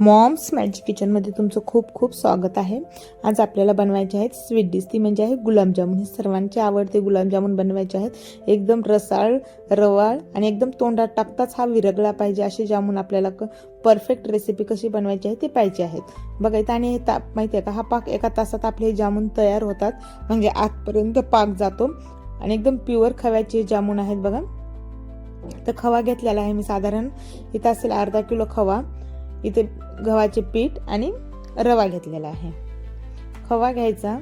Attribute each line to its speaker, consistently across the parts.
Speaker 1: Moms magic किचनमध्ये तुमचं खूप खूप स्वागत आहे. आज आपल्याला बनवायचे आहेत स्वीट डिश. ती म्हणजे आहे गुलाबजामुन. हे सर्वांचे आवडते गुलाबजामुन बनवायचे आहेत. एकदम रसाळ रवाळ आणि एकदम तोंडात टाकताच हा विरगळा पाहिजे असे जामून आपल्याला क परफेक्ट रेसिपी कशी बनवायची आहे ते पाहिजे आहेत. बघायचं आणि हे ताप माहिती आहे का? हा पाक एका तासात आपले हे जामून तयार होतात. म्हणजे आतपर्यंत पाक जातो आणि एकदम प्युअर खव्याचे जामून आहेत बघा. तर खवा घेतलेला आहे मी साधारण. इथं असेल अर्धा किलो खवा. इथे गव्हाचे पीठ आणि रवा घेतलेला आहे. खवा घ्यायचा.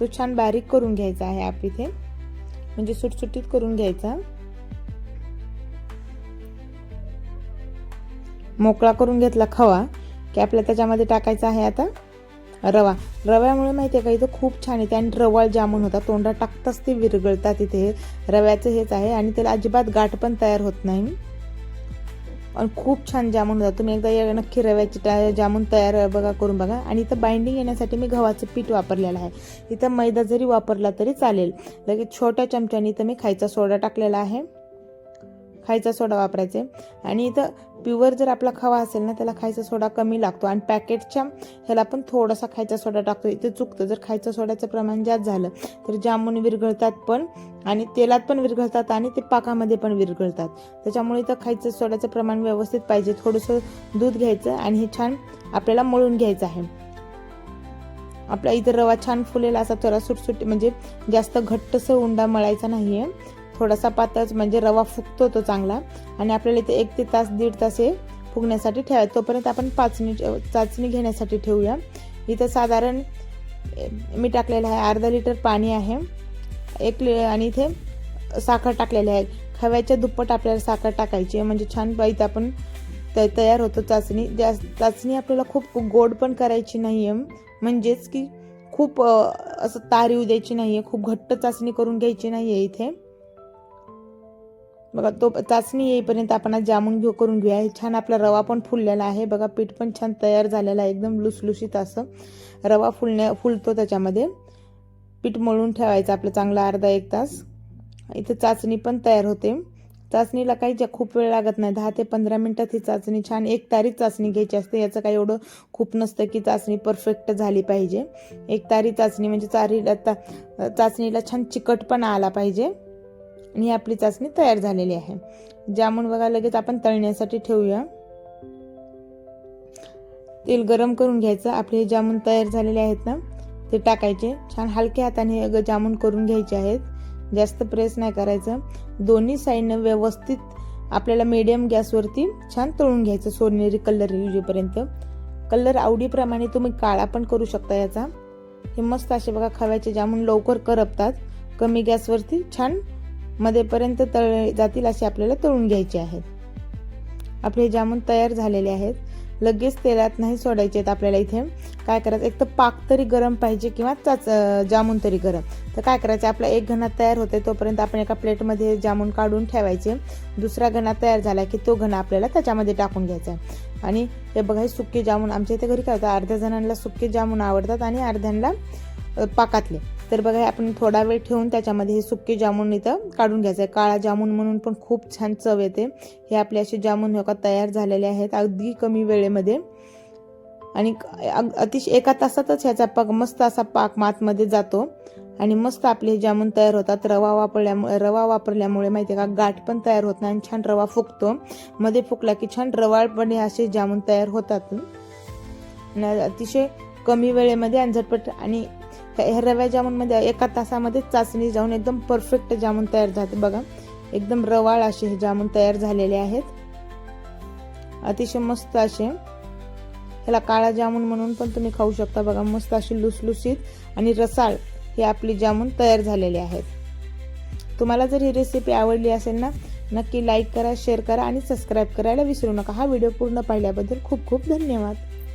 Speaker 1: तो छान बारीक करून घ्यायचा आहे आप इथे. म्हणजे सुटसुटीत करून घ्यायचा. मोकळा करून घेतला खवा की आपल्या त्याच्यामध्ये टाकायचा आहे आता रवा. रव्यामुळे माहिती आहे का इथं खूप छान येते आणि रवाळ जामून होता तोंडात टाकताच ते विरगळतात इथे. रव्याचं हेच आहे आणि त्याला अजिबात गाठ पण तयार होत नाही. आणि खूप छान जामून होतात तुम्ही एकदा या नक्की रव्याची टा- जामून तयार बघा करून बघा. आणि इथं बाइंडिंग येण्यासाठी मी गव्हाचं पीठ वापरलेलं आहे. इथं मैदा जरी वापरला तरी चालेल. लगेच छोट्या चमच्याने इथं मी खायचा सोडा टाकलेला आहे. खायचा सोडा वापरायचे. आणि इथं प्युअर जर आपला खवा असेल ना त्याला खायचा सोडा कमी लागतो. आणि पॅकेटच्या ह्याला पण थोडासा खायचा सोडा टाकतो. इथे चुकतं. जर खायचा सोड्याचं प्रमाण जास्त झालं तर जामून विरघळतात पण आणि तेलात पण विरघळतात आणि ते पाकामध्ये पण विरघळतात. त्याच्यामुळे इथं खायचं सोड्याचं प्रमाण व्यवस्थित पाहिजे. थोडंसं दूध घ्यायचं आणि हे छान आपल्याला मळून घ्यायचं आहे. आपला इथं रवा छान फुलेला असा थोडा सुटसुट म्हणजे जास्त घट्टसं उंडा मळायचा नाही आहे थोडासा पातळच म्हणजे रवा फुगतो तो चांगला. आणि आपल्याला इथे एक ते तास दीड तास हे फुगण्यासाठी ठेवा तोपर्यंत आपण पाचणी चाचणी घेण्यासाठी ठेवूया. इथं साधारण मी टाकलेलं आहे अर्धा लिटर पाणी आहे. एक लि आणि इथे साखर टाकलेली आहे. खव्याच्या दुप्पट आपल्याला साखर टाकायची आहे. म्हणजे छान इथं आपण त तयार होतो चाचणी. ज्या चाचणी आपल्याला खूप गोड पण करायची नाही आहे म्हणजेच की खूप असं तार येऊ द्यायची नाही आहे खूप घट्ट चाचणी करून घ्यायची नाही आहे इथे. बघा तो चाचणी येईपर्यंत आपण आज जामून घेऊ करून घेऊया. छान आपला रवा पण फुललेला आहे. बघा पीठ पण छान तयार झालेलं आहे. एकदम लुसलुशीत असं. रवा फुलण्या फुलतो त्याच्यामध्ये. पीठ मळून ठेवायचं आपलं चांगला अर्धा एक तास. इथे चाचणी पण तयार होते. चाचणीला काही ज्या खूप वेळ लागत नाही. दहा ते पंधरा मिनटात ही चाचणी छान एक तारीख चाचणी घ्यायची असते. याचं काही एवढं खूप नसतं की चाचणी परफेक्ट झाली पाहिजे. एक तारी चाचणी म्हणजे चारीला ता चाचणीला छान चिकटपणा आला पाहिजे. आणि ही आपली चाचणी तयार झालेली आहे. जामून बघा लगेच आपण तळण्यासाठी ठेवूया. तेल गरम करून घ्यायचं. आपले हे जामून तयार झालेले आहेत ना ते टाकायचे. छान हलक्या हाताने अगं जामून करून घ्यायचे आहेत. जास्त प्रेस नाही करायचं. दोन्ही साईडनं व्यवस्थित आपल्याला मीडियम गॅसवरती छान तळून घ्यायचं सोनेरी कलर येऊपर्यंत कलर आवडीप्रमाणे तुम्ही काळा पण करू शकता याचा. हे मस्त असे बघा खव्याचे जामून लवकर करपतात. कमी गॅसवरती छान मध्येपर्यंत तळ जातील असे आपल्याला तळून घ्यायचे आहेत. आपले जामून तयार झालेले आहेत. लगेच तेलात नाही सोडायचे आहेत आपल्याला इथे. काय करायचं? एक तर पाक तरी गरम पाहिजे किंवा चाच जामून तरी गरम. तर काय करायचं? आपला एक घणा तयार होते तोपर्यंत आपण एका प्लेटमध्ये जामून काढून ठेवायचे. दुसरा घणा तयार झाला की तो घणा आपल्याला त्याच्यामध्ये टाकून घ्यायचा आहे. आणि हे बघा हे सुके जामून आमच्या इथे घरी काय होतं? अर्ध्या जणांना सुके जामून आवडतात आणि अर्ध्यांना पाकातले. तर बघा हे आपण थोडा वेळ ठेवून त्याच्यामध्ये हे सुके जामून इथं काढून घ्यायचं आहे. काळा जामून म्हणून पण खूप छान चव येते. हे आपले असे जामून हे का तयार झालेले आहेत अगदी कमी वेळेमध्ये. आणि अग- अतिशय एका तासातच ह्याचा पाक मस्त असा पाक मातमध्ये जातो. आणि मस्त आपले हे जामून तयार होतात. रवा वापरल्यामुळे रवा वापरल्यामुळे माहिती आहे का गाठ पण तयार होत नाही आणि छान रवा फुकतो मध्ये फुकला की छान रवाळपणे असे जामून तयार होतात. अतिशय कमी वेळेमध्ये आणि झटपट आणि ह्या रव्या जामूनमध्ये एका तासामध्ये चाचणी जाऊन एकदम परफेक्ट जामून तयार झाले. बघा एकदम रवाळ असे हे जामून तयार झालेले आहेत. अतिशय मस्त असे. ह्याला काळा जामून म्हणून पण तुम्ही खाऊ शकता. बघा मस्त अशी लुसलुसीत आणि रसाळ हे आपली जामून तयार झालेले आहेत. तुम्हाला जर ही रेसिपी आवडली असेल ना नक्की लाईक करा शेअर करा आणि सबस्क्राईब करायला विसरू नका. हा व्हिडिओ पूर्ण पाहिल्याबद्दल खूप खूप धन्यवाद.